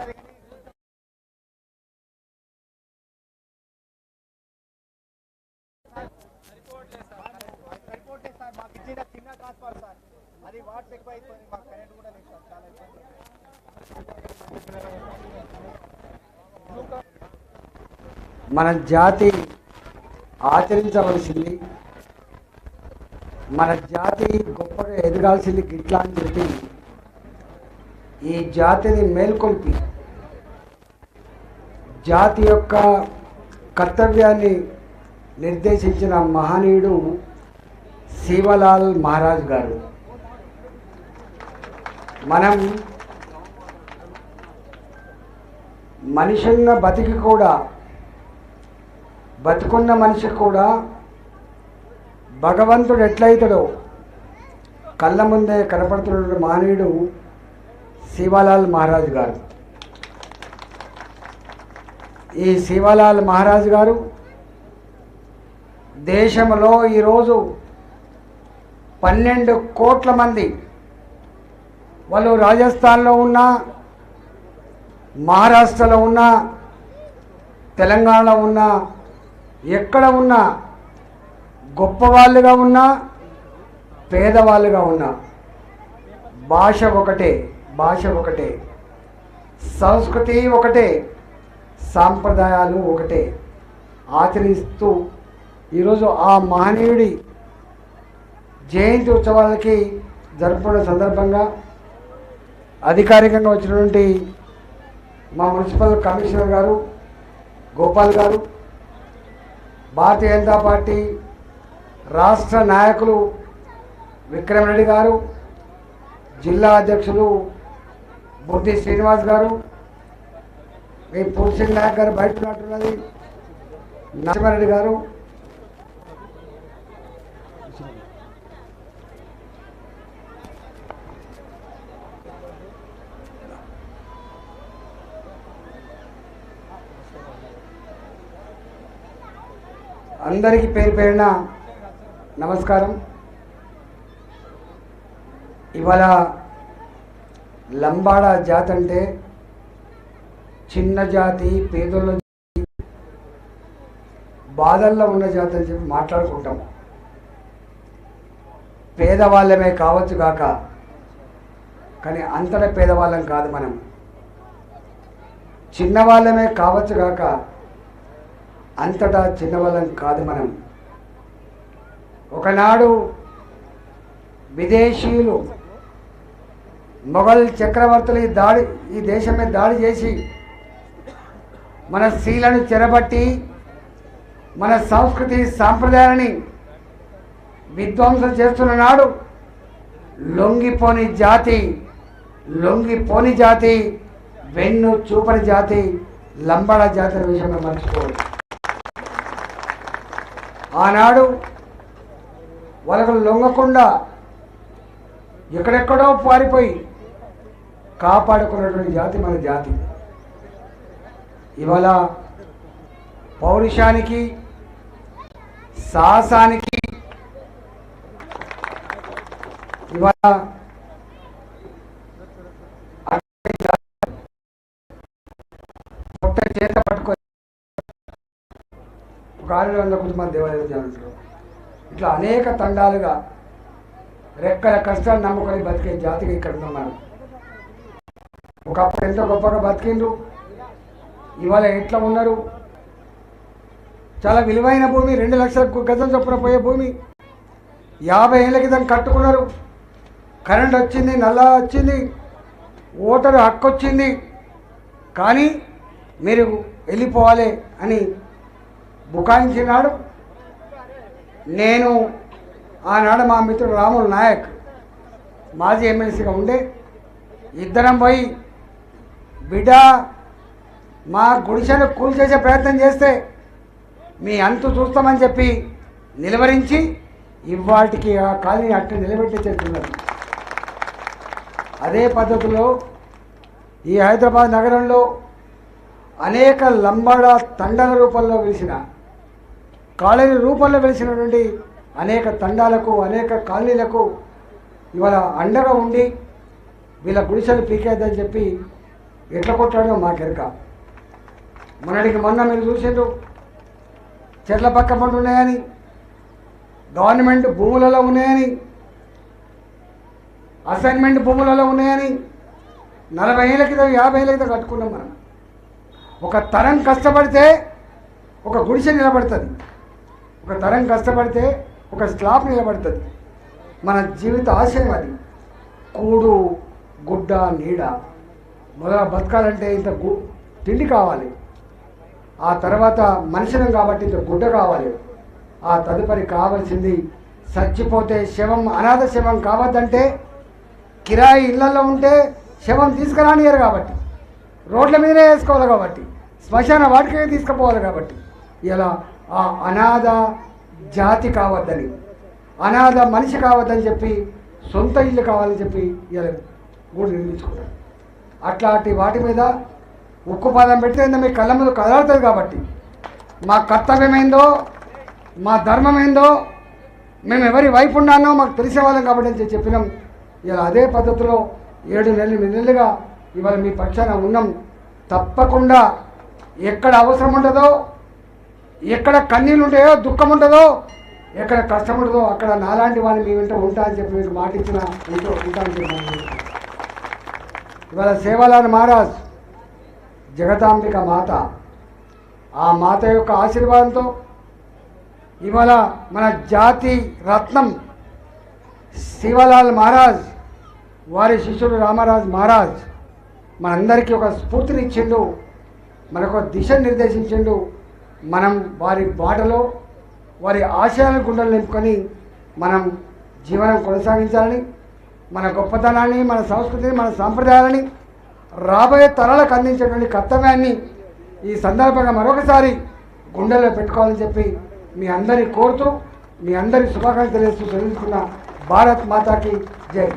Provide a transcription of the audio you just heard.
అది వాట్స్ ఎక్కువ అయిపోయింది మాకు కరెంట్ కూడా లేదు సార్ చాలా ఇబ్బంది మన జాతి ఆచరించవలసింది. మన జాతి గొప్పగా ఎదగాల్సింది గిట్లా అని చెప్పి ఈ జాతిని మేల్కొల్పి. జాతి యొక్క కర్తవ్యాన్ని నిర్దేశించిన మహనీయుడు శివలాల్ మహారాజ్ గారు. మనం మనిషిన్న బతికి కూడా బతుకున్న మనిషి కూడా భగవంతుడు ఎట్లయితాడో కళ్ళ ముందే కనపడుతున్న మానవుడు శివలాల్ మహారాజ్ గారు. ఈ శివలాల్ మహారాజ్ గారు దేశంలో ఈరోజు పన్నెండు కోట్ల మంది వాళ్ళు రాజస్థాన్లో ఉన్నా మహారాష్ట్రలో ఉన్నా తెలంగాణలో ఉన్నా ఎక్కడ ఉన్నా గొప్పవాళ్ళుగా ఉన్నా పేదవాళ్ళుగా ఉన్నా భాష ఒకటే భాష ఒకటే సంస్కృతి ఒకటే సాంప్రదాయాలు ఒకటే. ఆచరిస్తూ ఈరోజు ఆ మహనీయుడి జయంతి ఉత్సవాలకి జరుపుకున్న సందర్భంగా అధికారికంగా వచ్చినటువంటి మా మున్సిపల్ కమిషనర్ గారు గోపాల్ గారు భారతీయ జనతా పార్టీ రాష్ట్ర నాయకులు విక్రమ్ రెడ్డి గారు జిల్లా అధ్యక్షులు బుద్ధి శ్రీనివాస్ గారు మీ పూర్సింగ్ నాయక్ గారు బయటపడుతున్నది నరసింహారెడ్డి గారు. అందరికీ పేరు పేరున నమస్కారం. ఇవాళ లంబాడ జాతంటే అంటే చిన్న జాతి పేదోళ్ళ బాధల్లో ఉన్న జాతి అని చెప్పి మాట్లాడుకుంటాం. పేదవాళ్ళమే కావచ్చు కాక కానీ అంతటా పేదవాళ్ళం కాదు మనం. చిన్నవాళ్ళమే కావచ్చు కాక అంతటా చిన్నవాళ్ళం కాదు మనం. ఒకనాడు విదేశీయులు మొఘల్ చక్రవర్తులు ఈ దాడి ఈ దేశం మీద దాడి చేసి మన శీలను చెరబట్టి మన సంస్కృతి సాంప్రదాయాలని విధ్వంసం చేస్తున్న నాడు లొంగిపోని జాతి లొంగిపోని జాతి వెన్ను చూపని జాతి లంబడ జాతి విషయంలో విషయం ఆనాడు వాళ్ళకు లొంగకుండా ఎక్కడెక్కడో పారిపోయి కాపాడుకున్నటువంటి జాతి మన జాతి. ఇవాళ పౌరుషానికి సాహసానికి ఇవాళ చేత పట్టుకొని ఒక ఆరు వందల దేవాలయం అంటారు ఇట్లా అనేక తండాలుగా రెక్కల కష్టాలు నమ్ముకొని బతికే జాతిగా ఇక్కడ ఉన్నారు. ఒకప్పుడు ఎంతో గొప్పగా బతికిండ్రు? ఇవాళ ఎట్లా ఉన్నారు? చాలా విలువైన భూమి రెండు లక్షల గజం చొప్పున పోయే భూమి. యాభై ఏళ్ళ క్రితం కట్టుకున్నారు. కరెంట్ వచ్చింది నల్లా వచ్చింది ఓటరు హక్కు వచ్చింది. కానీ మీరు వెళ్ళిపోవాలి అని బుకాయించినాడు. నేను ఆనాడు మా మిత్రుడు రాములు నాయక్ మాజీ ఎమ్మెల్సీగా ఉండే. ఇద్దరం పోయి బిడ్డ మా గుడిసెను కూల్చేసే ప్రయత్నం చేస్తే మీ అంతు చూస్తామని చెప్పి నిలవరించి ఇవాటికి ఆ కాలనీ అట్టు నిలబెట్టి చెప్తున్నారు అదే పద్ధతిలో ఈ హైదరాబాద్ నగరంలో అనేక లంబాడ తండాల రూపంలో వెలిసిన కాలనీ రూపంలో వెలిసినటువంటి అనేక తండాలకు అనేక కాలనీలకు ఇవాళ అండగా ఉండి వీళ్ళ గుడిసెలు పీకేద్దని చెప్పి ఎట్లా కొట్టాడో మాకెరక. మొన్నటికి మొన్న మీరు చూసిండ్రు. చెట్ల పక్క పంట ఉన్నాయని గవర్నమెంట్ భూములలో ఉన్నాయని అసైన్మెంట్ భూములలో ఉన్నాయని నలభై ఏళ్ళ క్రితం యాభై ఏళ్ళ క్రితం కట్టుకున్నాం మనం. ఒక తరం కష్టపడితే ఒక గుడిసె నిలబడుతుంది. ఒక తరం కష్టపడితే ఒక స్లాబ్ నిలబడుతుంది. మన జీవిత ఆశయం అది. కూడు గుడ్డ నీడ. మొదల బతకాలంటే ఇంత గు తిండి కావాలి. ఆ తర్వాత మనిషినం కాబట్టి ఇంత గుడ్డ కావాలి. ఆ తదుపరి కావాల్సింది చచ్చిపోతే శవం అనాథ శవం కావద్దంటే కిరాయి ఇళ్ళలో ఉంటే శవం తీసుకురానియరు కాబట్టి రోడ్ల మీదనే వేసుకోవాలి కాబట్టి శ్మశాన వాటికే తీసుకుపోవాలి కాబట్టి. ఇలా ఆ అనాథ జాతి కావద్దని అనాథ మనిషి కావద్దని చెప్పి సొంత ఇల్లు కావాలని చెప్పి ఇలా గూడు నిర్మించుకుంటారు అట్లాంటి వాటి మీద ఉక్కు పదం పెడితే మీ కళ్ళ ముందు కదలుతుంది కాబట్టి. మా కర్తవ్యమైందో మా ధర్మం ఏందో మేము ఎవరి వైపు ఉన్నానో మాకు తెలిసే వాళ్ళం కాబట్టి అని చెప్పి చెప్పినాం. ఇలా అదే పద్ధతిలో ఏడు నెలలు ఎనిమిది నెలలుగా ఇవాళ మీ పక్షాన ఉన్నాం. తప్పకుండా ఎక్కడ అవసరం ఉంటుందో ఎక్కడ కన్నీళ్ళు ఉంటాయో దుఃఖం ఉంటుందో ఎక్కడ కష్టం ఉంటుందో అక్కడ నాలాంటి వాళ్ళు మీ వెంట ఉంటా అని చెప్పి మీకు మాట ఇచ్చిన ఉంటూ ఉంటా అని చెప్పి ఇవాళ సేవాలాల్ మహారాజ్ జగదాంబిక మాత. ఆ మాత యొక్క ఆశీర్వాదంతో ఇవాళ మన జాతి రత్నం శివలాల్ మహారాజ్ వారి శిష్యుడు రామరాజ్ మహారాజ్ మనందరికీ ఒక స్ఫూర్తినిచ్చిండు మనకు ఒక దిశ నిర్దేశించిండు మనం వారి బాటలో వారి ఆశయాలను గుండెలు నింపుకొని మనం జీవనం కొనసాగించాలని మన గొప్పతనాన్ని మన సంస్కృతిని మన సాంప్రదాయాలని రాబోయే తరాలకు అందించేటువంటి కర్తవ్యాన్ని ఈ సందర్భంగా మరొకసారి గుండెల్లో పెట్టుకోవాలని చెప్పి మీ అందరినీ కోరుతూ మీ అందరి శుభాకాంక్షలు తెలియజేస్తూ తెలుసుకున్న భారత్ మాతాకి జై.